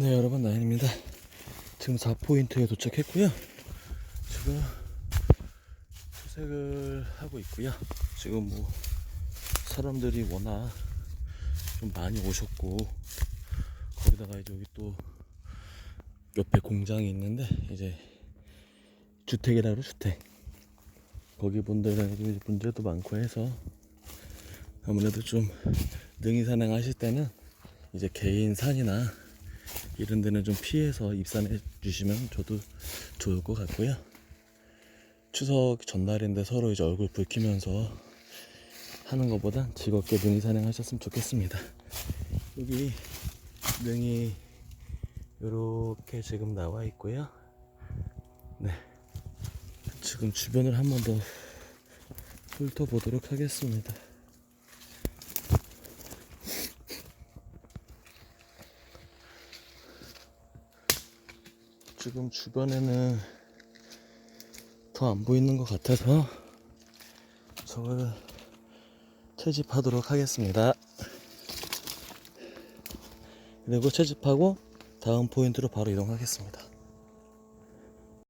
네 여러분 나인입니다. 지금 4포인트에 도착했고요. 지금 수색을 하고 있고요. 지금 뭐 사람들이 워낙 좀 많이 오셨고 거기다가 이제 여기 또 옆에 공장이 있는데 이제 주택이라 그러 주택. 거기 분들은 문제도 많고 해서 아무래도 좀 능이 산행하실 때는 이제 개인 산이나 이런 데는 좀 피해서 입산해 주시면 저도 좋을 것 같고요. 추석 전날인데 서로 이제 얼굴 붉히면서 하는 것보단 즐겁게 능이 산행하셨으면 좋겠습니다. 여기 능이 이렇게 지금 나와 있고요. 네. 지금 주변을 한 번 더 훑어보도록 하겠습니다. 지금 주변에는 더 안 보이는 것 같아서 저걸 채집하도록 하겠습니다. 그리고 채집하고 다음 포인트로 바로 이동하겠습니다.